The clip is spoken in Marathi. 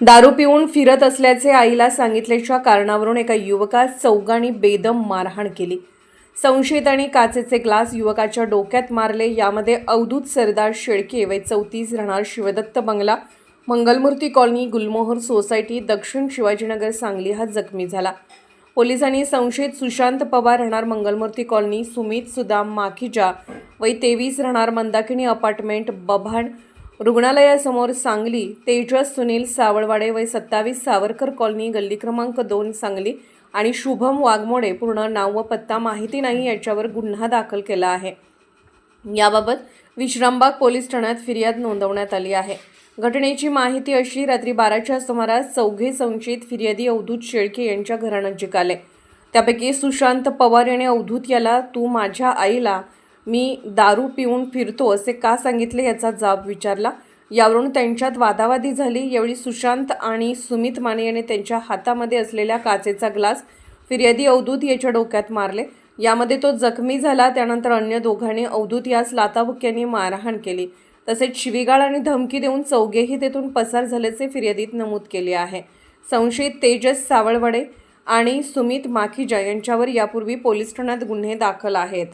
दारू पिऊन फिरत असल्याचे आईला सांगितल्याच्या कारणावरून एका युवकास चौघांनी बेदम मारहाण केली. संशयित आणि काचेचे ग्लास युवकाच्या डोक्यात मारले. यामध्ये अवधूत सरदार शेळके वय चौतीस राहणार शिवदत्त बंगला मंगलमूर्ती कॉलनी गुलमोहर सोसायटी दक्षिण शिवाजीनगर सांगली हा जखमी झाला. पोलिसांनी संशयित सुशांत पवार राहणार मंगलमूर्ती कॉलनी सुमित सुदाम माखीजा वय तेवीस राहणार मंदाकिनी अपार्टमेंट बभाण रुग्णालयासमोर सांगली तेजस सुनील सावळवाडे वय सत्तावीस सावरकर कॉलनी गल्ली क्रमांक दोन सांगली आणि शुभम वाघमोडे पूर्ण नाव व पत्ता माहिती नाही याच्यावर गुन्हा दाखल केला आहे. याबाबत विश्रामबाग पोलीस ठाण्यात फिर्याद नोंदवण्यात आली आहे. घटनेची माहिती अशी रात्री बाराच्या सुमारास चौघे संशयित फिर्यादी अवधूत शेळके यांच्या घरानजीक आले. त्यापैकी सुशांत पवार याने अवधूत याला तू माझ्या आईला मी दारू पिऊन फिरतो असे का सांगितले याचा जाब विचारला. यावरून त्यांच्यात वादावादी झाली. यावेळी सुशांत आणि सुमित माने याने त्यांच्या हातामध्ये असलेल्या काचेचा ग्लास फिर्यादी अवधूत याच्या डोक्यात मारले. यामध्ये तो जखमी झाला. त्यानंतर अन्य दोघांनी अवधूत यास लाताबुक्यांनी मारहाण केली. तसेच शिवीगाळ आणि धमकी देऊन चौघेही तेथून पसार झाल्याचे फिर्यादीत नमूद केले आहे. संशयित तेजस सावळवडे आणि सुमित माखीजा यांच्यावर यापूर्वी पोलीस ठाण्यात गुन्हे दाखल आहेत.